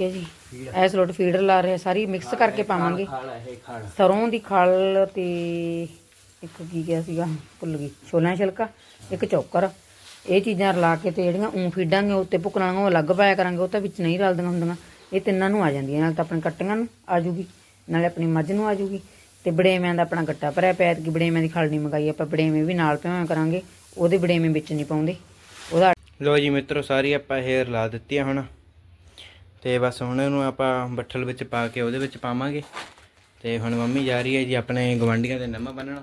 ਠੀਕ ਹੈ ਜੀ। ਐਸ ਲੋਟ ਫੀਡਰ ਲਾ ਰਿਹਾ ਸਾਰੀ ਮਿਕਸ ਕਰਕੇ ਪਾਵਾਂਗੇ। ਸਰੋਂ ਦੀ ਖਲ ਤੇ ਇੱਕ ਕੀ ਗਿਆ ਸੀਗਾ ਭੁੱਲ ਗਈ। ਛੋਲਿਆਂ ਦਾ ਛਿਲਕਾ ਇੱਕ ਚੌਕਰ। ਇਹ ਚੀਜ਼ਾਂ ਰਲਾ ਕੇ ਤੇ ਜਿਹੜੀਆਂ ਉਂ ਫੀਡਾਂਗੇ ਉੱਤੇ ਭੁੱਕਣਾਂ ਉਹ ਅਲੱਗ ਪਾਇਆ ਕਰਾਂਗੇ ਉਹ ਤਾਂ ਵਿੱਚ ਨਹੀਂ ਰਲਦੀਆਂ ਹੁੰਦੀਆਂ। ਇਹ ਤਿੰਨਾਂ ਨੂੰ ਆ ਜਾਂਦੀਆਂ ਨਾਲ ਤਾਂ ਆਪਣੇ ਕੱਟੀਆਂ ਨੂੰ ਆ ਜੂਗੀ ਨਾਲੇ ਆਪਣੀ ਮੱਝ ਨੂੰ ਆ ਜੂਗੀ। ਤੇ ਬੜੇਵਿਆਂ ਦਾ ਆਪਣਾ ਗੱਟਾ ਭਰਿਆ ਪਿਆ ਕਿ ਬੜੇਵਿਆਂ ਦੀ ਖਲਣੀ ਮੰਗਾਈ ਆਪਾਂ ਬੜੇਵੇਂ ਵੀ ਨਾਲ ਭਿਉਂ ਕਰਾਂਗੇ ਉਹਦੇ ਬੜੇਵੇਂ ਵਿੱਚ ਨਹੀਂ ਪਾਉਂਦੇ। ਉਹਦਾ ਲੋ ਜੀ ਮਿੱਤਰੋ ਸਾਰੀ ਆਪਾਂ ਹੇਅਰ ਲਾ ਦਿੱਤੀ ਹੁਣ। ਤੇ ਬਸ ਹੁਣ ਇਹਨੂੰ ਆਪਾਂ ਬੱਠਲ ਵਿੱਚ ਪਾ ਕੇ ਉਹਦੇ ਵਿੱਚ ਪਾਵਾਂਗੇ। ਤੇ ਹੁਣ ਮੰਮੀ ਜਾ ਰਹੀ ਹੈ ਜੀ ਆਪਣੇ ਗਵਾਂਢੀਆਂ ਦੇ ਨਮਾ ਬੰਨਣ।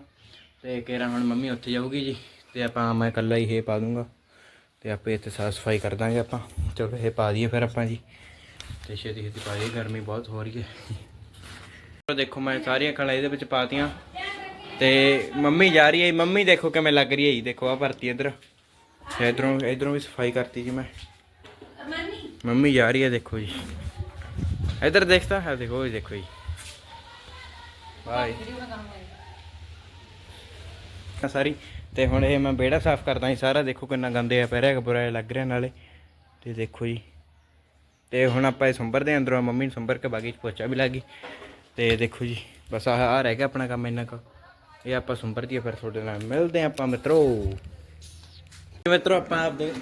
ਤੇ ਕੇਰਾ ਹੁਣ ਮੰਮੀ ਉੱਥੇ ਜਾਊਗੀ ਜੀ। ਤੇ ਆਪਾਂ ਮੈਂ ਇਕੱਲਾ ਹੀ ਇਹ ਪਾ ਦੂੰਗਾ। ਤੇ ਆਪੇ ਇੱਥੇ ਸਾਫ਼ ਸਫ਼ਾਈ ਕਰ ਦਾਂਗੇ ਆਪਾਂ। ਚਲੋ ਇਹ ਪਾ ਦਈਏ ਫਿਰ ਆਪਾਂ ਜੀ। ਤੇ ਛੇਤੀ ਛੇਤੀ ਪਾ ਦਈਏ, ਗਰਮੀ ਬਹੁਤ ਹੋ ਰਹੀ ਹੈ। ਦੇਖੋ ਮੈਂ ਸਾਰੀਆਂ ਖਲਾਂ ਇਹਦੇ ਵਿੱਚ ਪਾਤੀਆਂ। ਤੇ ਮੰਮੀ ਜਾ ਰਹੀ ਹੈ ਜੀ। ਮੰਮੀ ਦੇਖੋ ਕਿਵੇਂ ਲੱਗ ਰਹੀ ਹੈ ਜੀ। ਦੇਖੋ ਆ ਭਰਤੀ ਇੱਧਰ। ਇਧਰੋਂ ਇਧਰੋਂ ਵੀ ਸਫ਼ਾਈ ਕਰਤੀ ਜੀ ਮੈਂ। ਮੰਮੀ ਜਾ ਰਹੀ ਹੈ, ਦੇਖੋ ਜੀ। ਇਧਰ ਦੇਖਤਾ ਹੈ ਦੇਖੋ ਇਹ ਦੇਖੋ ਜੀ। ਬਾਏ ਸਾਰੀ ਤੇ ਹੁਣ ਇਹ ਮੈਂ ਬੇੜਾ ਸਾਫ਼ ਕਰਦਾ ਜੀ, ਸਾਰਾ ਦੇਖੋ ਕਿੰਨਾ ਗੰਦੇ ਆ ਪੈ ਰਿਹਾ ਬੁਰਾ ਲੱਗ ਰਿਹਾ ਨਾਲੇ। ਤੇ ਦੇਖੋ ਜੀ। ਤੇ ਹੁਣ ਆਪਾਂ ਇਹ ਸੰਭਰ ਦੇ ਅੰਦਰੋਂ, ਮੰਮੀ ਨੂੰ ਸੰਭਰ ਕੇ ਬਾਗੀ ਚ ਪੋਚਾ ਵੀ ਲੱਗੀ ਤੇ ਦੇਖੋ ਜੀ, ਬਸ ਆਹ ਆ ਰਹਿ ਗਿਆ ਆਪਣਾ ਕੰਮ ਇੰਨਾ ਕੁ। ਇਹ ਆਪਾਂ ਸੰਭਰ ਦੀ ਫਿਰ ਤੁਹਾਡੇ ਨਾਲ। ਮਿਲਦੇ ਹਾਂ ਆਪਾਂ ਮਿੱਤਰੋ। ਮਿੱਤਰੋ, ਆਪਾਂ ਆਪਦੇ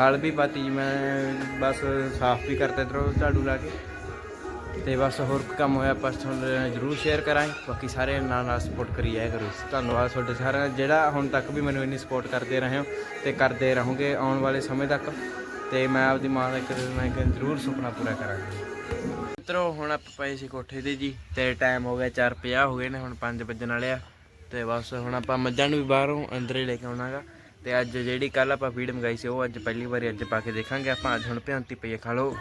ਖਾਲ ਵੀ ਪਾਤੀ ਜੀ ਮੈਂ ਬਸ ਸਾਫ਼ ਵੀ ਕਰਤਾ ਇਧਰੋਂ ਝਾੜੂ ਲਾ ਕੇ। ਤੇ ਬਸ ਹੋਰ ਕੰਮ ਹੋਇਆ, ਆਪਾਂ ਤੁਹਾਨੂੰ ਜ਼ਰੂਰ ਸ਼ੇਅਰ ਕਰਾਂਗੇ। ਬਾਕੀ ਸਾਰੇ ਨਾਲ ਨਾਲ ਸਪੋਰਟ ਕਰੀ ਜਾਇਆ ਕਰੋ। ਧੰਨਵਾਦ ਤੁਹਾਡੇ ਸਾਰਿਆਂ ਜਿਹੜਾ ਹੁਣ ਤੱਕ ਵੀ ਮੈਨੂੰ ਇੰਨੀ ਸਪੋਰਟ ਕਰਦੇ ਰਹੇ ਹੋ ਤੇ ਕਰਦੇ ਰਹੋਗੇ ਆਉਣ ਵਾਲੇ ਸਮੇਂ ਤੱਕ, ਤੇ ਮੈਂ ਆਪਦੀ ਮਾਂ ਦਾ ਇੱਕ ਦਿਨ ਨਾ ਜ਼ਰੂਰ ਸੁਪਨਾ ਪੂਰਾ ਕਰਾਂਗਾ। ਮਿੱਤਰੋ, ਹੁਣ ਆਪਾਂ ਪਏ ਸੀ ਕੋਠੇ ਤੇ ਜੀ, ਤੇ ਟਾਈਮ ਹੋ ਗਿਆ 4:50 ਹੋ ਗਏ ਨੇ, ਹੁਣ 5 ਵੱਜਣ ਵਾਲੇ ਆ। ਤੇ ਬਸ ਹੁਣ ਆਪਾਂ ਮੱਝਾਂ ਨੂੰ ਵੀ ਬਾਹਰੋਂ ਅੰਦਰ ਹੀ ਲੈ ਕੇ ਆਉਣਾਗਾ। ਤੇ ਅੱਜ ਜਿਹੜੀ ਕੱਲ ਆਪਾਂ ਫੀਡ ਮੰਗਾਈ ਸੀ, ਉਹ ਅੱਜ ਪਹਿਲੀ ਵਾਰੀ ਅੱਜ ਪਾ ਕੇ ਦੇਖਾਂਗੇ, ਆਪਾਂ ਅੱਜ ਹੁਣ ਭਿਆੰਤੀ ਪਈ ਖਾ ਲਓ।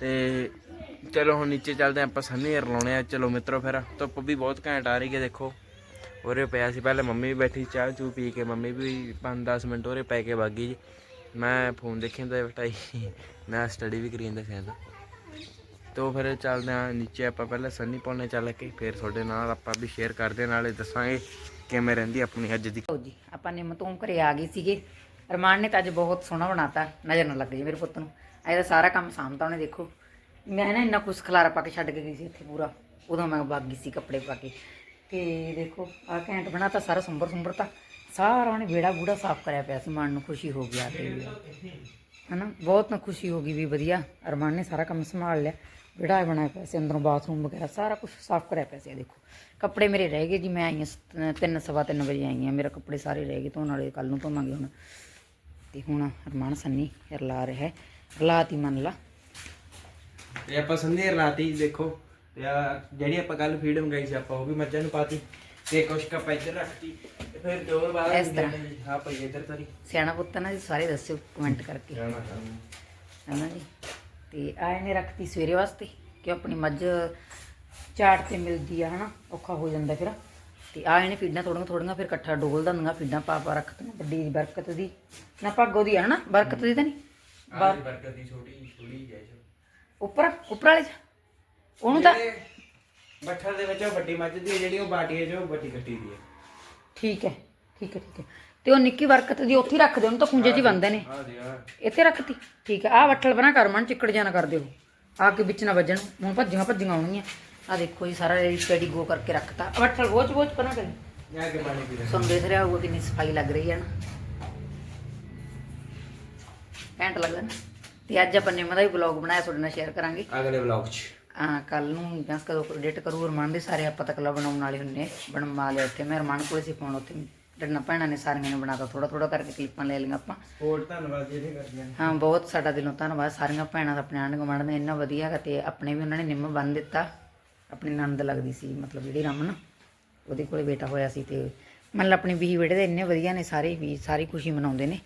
ਤੇ ਚਲੋ ਹੁਣ ਨੀਚੇ ਚੱਲਦੇ ਹਾਂ ਆਪਾਂ ਸੰਨੀ ਏਰ ਲਾਉਣੇ ਆ। ਚਲੋ ਮਿੱਤਰੋ ਫਿਰ, ਧੁੱਪ ਵੀ ਬਹੁਤ ਘੈਂਟ ਆ ਰਹੀ ਹੈ, ਦੇਖੋ। ਉਰੇ ਪਿਆ ਸੀ, ਪਹਿਲੇ ਮੰਮੀ ਵੀ ਬੈਠੀ ਚਾਹ ਚੂ ਪੀ ਕੇ, ਮੰਮੀ ਵੀ 5-10 ਮਿੰਟ ਉਰੇ ਪੈ ਕੇ ਬਾਗੀ ਜੀ। ਮੈਂ ਫੋਨ ਦੇਖਿਆ ਤਾਂ ਬਟਾਈ ਮੈਂ ਸਟੱਡੀ ਵੀ ਕਰੀ ਜਾਂਦਾ ਸ਼ਾਇਦ। ਤੋ ਫਿਰ ਚੱਲਦੇ ਆ, ਨੀਚੇ ਆਪਾਂ ਪਹਿਲਾਂ ਸੰਨੀ ਪਾਉਣੇ ਚੱਲ ਕੇ, ਫਿਰ ਤੁਹਾਡੇ ਨਾਲ ਆਪਾਂ ਵੀ ਸ਼ੇਅਰ ਕਰਦੇ ਨਾਲੇ ਦੱਸਾਂਗੇ। ਕਿਵੇਂ ਰਹਿੰਦੀ ਆਪਣੀ ਅੱਜ ਦੀ। ਲਓ ਜੀ, ਆਪਾਂ ਨਿੰਮ ਤੋਂ ਘਰੇ ਆ ਗਏ ਸੀਗੇ। ਅਰਮਾਨ ਨੇ ਤਾਂ ਅੱਜ ਬਹੁਤ ਸੋਹਣਾ ਬਣਾਤਾ। ਨਜ਼ਰ ਨਾ ਲੱਗ ਜੇ ਮੇਰੇ ਪੁੱਤ ਨੂੰ। ਇਹਦਾ ਸਾਰਾ ਕੰਮ ਸਾਂਭਤਾ ਉਹਨੇ, ਦੇਖੋ। ਮੈਂ ਨਾ ਇੰਨਾ ਕੁਛ ਖਲਾਰਾ ਪਾ ਕੇ ਛੱਡ ਕੇ ਗਈ ਸੀ ਇੱਥੇ ਪੂਰਾ। ਉਦੋਂ ਮੈਂ ਵਗ ਗਈ ਸੀ ਕੱਪੜੇ ਪਾ ਕੇ। ਤੇ ਦੇਖੋ ਆ ਘੈਂਟ ਬਣਾਤਾ, ਸਾਰਾ ਸੁੰਬਰ ਸੁੰਬਰ ਤਾਂ ਸਾਰਾ ਉਹਨੇ ਵਿਹੜਾ ਬੂੜਾ ਸਾਫ਼ ਕਰਿਆ ਪਿਆ ਸੀ, ਮਨ ਨੂੰ ਖੁਸ਼ੀ ਹੋ ਗਿਆ ਆ ਹਨਾ, ਬਹੁਤ ਖੁਸ਼ੀ ਹੋ ਗਈ ਵੀ ਵਧੀਆ। ਅਰਮਾਨ ਨੇ ਸਾਰਾ ਕੰਮ ਸੰਭਾਲ ਲਿਆ। ਵਿਹੜਾ ਬਣਾਇਆ ਪਿਆ ਸੀ ਅੰਦਰੋਂ ਬਾਥਰੂਮ ਵਗੈਰਾ ਸਾਰਾ ਕੁਝ ਸਾਫ਼ ਕਰਿਆ ਪਿਆ ਸੀ ਇਹ ਦੇਖੋ। ਕੱਪੜੇ ਮੇਰੇ ਰਹਿ ਗਏ ਜੀ ਮੈਂ ਆਈ ਹਾਂ 3 ਸਵਾ 3 ਵਜੇ ਆਈ ਹਾਂ। ਮੇਰੇ ਕੱਪੜੇ ਸਾਰੇ ਰਹਿ ਗਏ ਧੋਣ ਵਾਲੇ ਕੱਲ ਨੂੰ ਧੋਵਾਂਗੇ ਹੁਣ। ਤੇ ਹੁਣ ਅਰਮਾਨ ਸੰਨੀ ਰਲਾ ਰਿਹਾ ਹੈ। ਰਲਾਤੀ ਮੰਨ ਲਾ। ਤੇ ਆਪਾਂ ਸੰਨੀ ਰਾਤੀ ਦੇਖੋ। ਤੇ ਆ ਜਿਹੜੀ ਆਪਾਂ ਕੱਲ ਫੀਡ ਮੰਗਾਈ ਸੀ ਆਪਾਂ ਉਹ ਵੀ ਮੱਝਾਂ ਨੂੰ ਪਾਤੀ। ਤੇ ਕੁਛ ਕੱਪ ਇੱਧਰ ਰੱਖਤੀ। ਤੇ ਫਿਰ ਜੋ ਬਾਅਦ ਇਸ ਤਰ੍ਹਾਂ। ਹਾਂ ਇੱਧਰ ਤਰੀ ਸਿਆਣਾ ਪੁੱਤ ਨਾ ਜੀ ਸਾਰੇ ਦੱਸਿਓ ਕਮੈਂਟ ਕਰਕੇ। ਹੈਨਾ ਜੀ? ਤੇ ਆ ਇਹਨੇ ਰੱਖਤੀ ਸਵੇਰੇ ਵਾਸਤੇ ਕਿ ਆਪਣੀ ਮੱਝ ਚਾਟ ਤੇ ਮਿਲਦੀ ਆ ਹਨਾ ਔਖਾ ਹੋ ਜਾਂਦਾ ਫਿਰ। ਤੇ ਆ ਇਹਨੇ ਫੀਡਾਂ ਥੋੜੀਆਂ ਥੋੜੀਆਂ ਫਿਰ ਇਕੱਠਾ ਡੋਲ ਦਿੰਦੀਆਂ ਫੀਡਾਂ ਪਾ ਪਾ ਰੱਖਦੀਆਂ ਵੱਡੀ ਬਰਕਤ ਦੀ। ਨਾ ਭਾਗੋ ਦੀ ਆ ਹਨਾ ਬਰਕਤ ਦੀ ਤਾਂ ਨਹੀਂ? ਬਰਕਤ ਦੀ ਛੋਟੀ ਛੋਟੀ ਜੈਸ਼ ਉੱਪਰ ਉੱਪਰ ਵਾਲੇ 'ਚ? ਉਹਨੂੰ ਤਾਂ ਬੱਠਲ ਦੇ ਵਿੱਚ ਵੱਡੀ ਮੱਝ ਦੀ ਹੈ ਜਿਹੜੀ ਉਹ ਬਾਟੀ ਹੈ ਜੋ ਵੱਡੀ ਕੱਟੀ ਦੀ ਹੈ ਠੀਕ ਹੈ ਠੀਕ ਹੈ ਠੀਕ ਹੈ। ਤੇ ਉਹ ਨਿੱਕੀ ਬਰਕਤ ਦੀ ਉੱਥੇ ਰੱਖ ਦਿਓ ਉਹਨੂੰ ਤਾਂ ਖੁੰਝੇ 'ਚ ਹੀ ਬੰਨਦੇ ਨੇ। ਆ ਦੇ ਆ ਇੱਥੇ ਰੱਖਤੀ। ਠੀਕ ਹੈ ਆਹ ਵੱਠਲ ਬਣਾ ਕਰ ਮਨ ਚਿੱਕੜ ਨਾ ਕਰ ਦਿਓ। ਆ ਕੇ ਵਿੱਚ ਨਾ ਵੱਜਣ ਹੁਣ ਭੱਜੀਆਂ ਭੱਜੀਆਂ ਆਉਣਗੀਆਂ। ਆ ਦੇਖੋ ਜੀ ਸਾਰਾ ਰੈਡੀ ਗੋ ਕਰਕੇ ਰੱਖਤਾ। ਵੱਠਲ ਵੋਚ ਵੋਚ ਪਨਾ ਕਰੀ। ਜਾ ਕੇ ਪਾਣੀ ਪੀ ਲੈ ਤੁਹਾਨੂੰ ਦੇਖ ਰਿਹਾ ਹੋਊਗਾ ਕਿੰਨੀ ਸਫ਼ਾਈ ਲੱਗ ਰਹੀ ਹੈ ਨਾ। ਘੈਂਟ ਲੱਗਦਾ ਨਾ। ਤੇ ਅੱਜ ਆਪਾਂ ਨਿੰਮ ਦਾ ਵੀ ਬਲੌਗ ਬਣਾਇਆ ਤੁਹਾਡੇ ਨਾਲ ਸ਼ੇਅਰ ਕਰਾਂਗੇ। ਅਗਲੇ ਵਲੌਗ 'ਚ। ਆ ਕੱਲ ਨੂੰ ਜਾਂ ਕਦੋਂ ਐਡਿਟ ਕਰੂ ਰਮਾਨ ਦੇ ਸਾਰੇ ਆਪਾਂ ਤਕਲਾ ਬਣਾਉਣ ਵਾਲੇ ਹੁੰਨੇ ਬਣਵਾ ਲਿਆ ਉੱਥੇ ਮੈਂ ਰਮਾਨ ਕੋਲੇ ਸੀ ਫੋਨ ਉੱਥੇ। ਡੰਨਾ ਭੈਣਾਂ ਨੇ ਸਾਰੀਆਂ ਨੇ ਬਣਾਤਾ ਥੋੜਾ ਥੋੜਾ ਕਰਕੇ ਕਲਿੱਪਾਂ ਲੈ ਲਈਆਂ ਆਪਾਂ। ਹੋਰ ਧੰਨਵਾਦ ਜਿਹੜੇ ਕਰਦੀਆਂ ਨੇ ਹਾਂ ਬਹੁਤ ਸਾਡਾ ਦਿਲੋਂ ਧੰਨਵਾਦ ਸਾਰੀਆਂ ਭੈਣਾਂ ਦਾ ਆਪਣੇ ਆਂਢ ਗੁਆਂਢ ਦਾ ਇੰਨਾ ਵਧੀਆ ਤੇ ਆਪਣੇ ਵੀ ਉਹਨਾਂ ਨੇ ਨਿੰਮ ਬੰਨ ਦਿੱਤਾ। ਆਪਣੀ ਨੰਦ ਲੱਗਦੀ ਸੀ ਮਤਲਬ ਜਿਹੜੀ ਰਮਨ ਉਹਦੇ ਕੋਲੇ ਬੇਟਾ ਹੋਇਆ ਸੀ ਤੇ ਮਤਲਬ ਆਪਣੀ ਵੀਹ ਬੇਟੇ ਦੇ ਇੰਨੇ ਵਧੀਆ ਨੇ ਸਾਰੇ ਵੀ ਸਾਰੀ ਖੁਸ਼ੀ ਮਨਾਉਂਦੇ ਨੇ।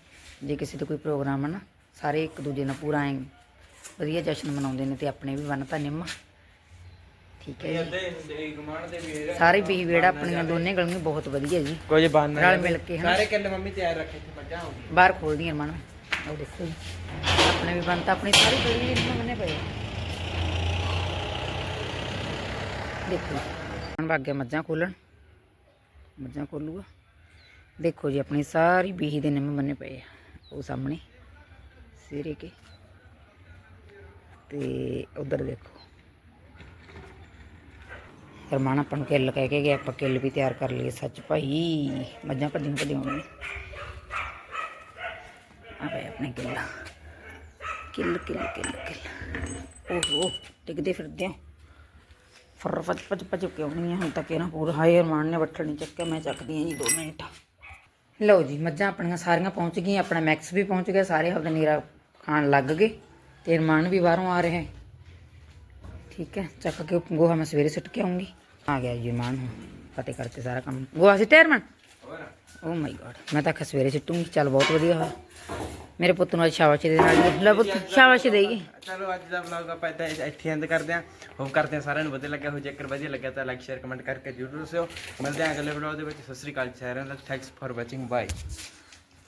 ਜੇ ਕਿਸੇ ਤੇ ਕੋਈ ਪ੍ਰੋਗਰਾਮ ਹੈ ਨਾ ਸਾਰੇ ਇੱਕ ਦੂਜੇ ਨਾਲ ਪੂਰਾ ਐਂ ਵਧੀਆ ਜਸ਼ਨ ਮਨਾਉਂਦੇ ਨੇ ਤੇ ਆਪਣੇ ਵੀ ਬੰਨਤਾ ਨਿੰਮ। ਠੀਕ ਹੈ ਜੀ ਅੱਧੇ ਹੁੰਦੇ ਗਮਾਨ ਦੇ ਵੀ ਸਾਰੇ ਵੀਹ ਬੇੜਾ ਆਪਣੀਆਂ ਦੋਨੇ ਗਲੀਆਂ ਬਹੁਤ ਵਧੀਆ ਜੀ। ਕੁਝ ਬੰਨ ਰਲ ਮਿਲ ਕੇ ਹਨਾ? ਸਾਰੇ ਕਿੱਲ ਮੰਮੀ ਤਿਆਰ ਰੱਖੇ ਇੱਥੇ ਮੱਝਾਂ ਆਉਂਦੀਆਂ ਬਾਹਰ ਖੋਲਦੀਆਂ ਮਨ ਉਹ ਦੇਖੋ ਜੀ। ਆਪਣੇ ਵੀ ਬੰਤਾ ਆਪਣੀ ਸਾਰੀ ਗਲੀ ਇਹਨਾਂ ਬੰਨੇ ਪਏ ਆ। ਦੇਖੋ ਜੀ, ਹੁਣ ਵਗ ਗਿਆ ਮੱਝਾਂ ਖੋਲਣ। ਮੱਝਾਂ ਖੋਲੂਗਾ। ਦੇਖੋ ਜੀ ਆਪਣੀ ਸਾਰੀ ਬੀਹੀ ਦੇ ਨਿੰਮ ਬੰਨੇ ਪਏ ਆ ਉਹ ਸਾਹਮਣੇ। ਸਿਰੇ ਕੇ। ਤੇ ਉਧਰ ਦੇਖੋ। ਰਮਾਨ ਆਪਾਂ ਨੂੰ ਕਿੱਲ ਕਹਿ ਕੇ ਗਿਆ ਆਪਾਂ ਕਿੱਲ ਵੀ ਤਿਆਰ ਕਰ ਲਈਏ ਸੱਚ ਭਾਈ। ਮੱਝਾਂ ਭੱਜੀਆਂ ਭੱਜੀਆਂ ਆਉਣੀਆਂ ਆ ਆਪਣੇ ਕਿੱਲ। ਕਿੱਲ ਕਿੱਲ ਕਿੱਲ ਕਿੱਲ। ਓਹੋ ਟਿਕਦੇ ਫਿਰਦੇ ਆ ਫਰ ਫਜ ਭਜ ਭਜ ਕੇ ਆਉਣੀ ਹੁਣ ਤੱਕ ਇਹਨਾਂ ਪੂਰਾ ਹਾਏ ਰਮਾਨ ਨੇ ਵੱਠਣੀ ਚੱਕਿਆ, ਮੈਂ ਚੱਕਦੀ ਆ ਜੀ 2 ਮਿੰਟ। ਲਓ ਜੀ, ਮੱਝਾਂ ਆਪਣੀਆਂ ਸਾਰੀਆਂ ਪਹੁੰਚ ਗਈਆਂ, ਆਪਣਾ ਮੈਕਸ ਵੀ ਪਹੁੰਚ ਗਿਆ, ਸਾਰੇ ਆਪਦਾ ਨੀਰਾ ਖਾਣ ਲੱਗ ਗਏ ਤੇ ਰਮਾਨ ਵੀ ਬਾਹਰੋਂ ਆ ਰਿਹਾ ਹੈ। ਠੀਕ ਹੈ, ਚੱਕ ਕੇ ਗੋਹਾ ਮੈਂ ਸਵੇਰੇ ਸੁੱਟ ਕੇ ਆਉਂਗੀ ਆ ਗਿਆ ਜੀ ਰਮਾਨ ਫਤਿਹ ਕਰਤੇ ਸਾਰਾ ਕੰਮ। ਗੋਹਾ ਸਿੱਟਿਆ ਰਮਾਨ ਓ ਮਾਈ ਗॉड ਮੈਂ ਤਾਂ ਆਖਿਆ ਸਵੇਰੇ ਸਿੱਟੂਗੀ। ਚੱਲ ਬਹੁਤ ਵਧੀਆ ਹੋਇਆ। ਮੇਰੇ ਪੁੱਤ ਨੂੰ ਅੱਜ ਸ਼ਾਬਾਸ਼ ਦੇ ਨਾਲ ਲੈ ਪੁੱਤ, ਸ਼ਾਬਾਸ਼ ਦੇਈਏ ਚਲੋ, ਅੱਜ ਦਾ ਵਲੌਗ ਆਪਾਂ ਇੱਥੇ ਇੱਥੇ ਐਂਡ ਕਰਦੇ ਹਾਂ। ਹੋਪ ਕਰਦੇ ਹਾਂ ਸਾਰਿਆਂ ਨੂੰ ਵਧੀਆ ਲੱਗਿਆ। ਹੋ ਜੇਕਰ ਵਧੀਆ ਲੱਗਿਆ ਤਾਂ ਲਾਈਕ ਸ਼ੇਅਰ ਕਮੈਂਟ ਕਰਕੇ ਜਰੂਰ ਦੱਸਿਓ। ਮਿਲਦੇ ਹਾਂ ਅਗਲੇ ਵਲੌਗ ਦੇ ਵਿੱਚ। ਸਤਿ ਸ੍ਰੀ ਅਕਾਲ ਸਾਰਿਆਂ ਦਾ। Thanks for watching bye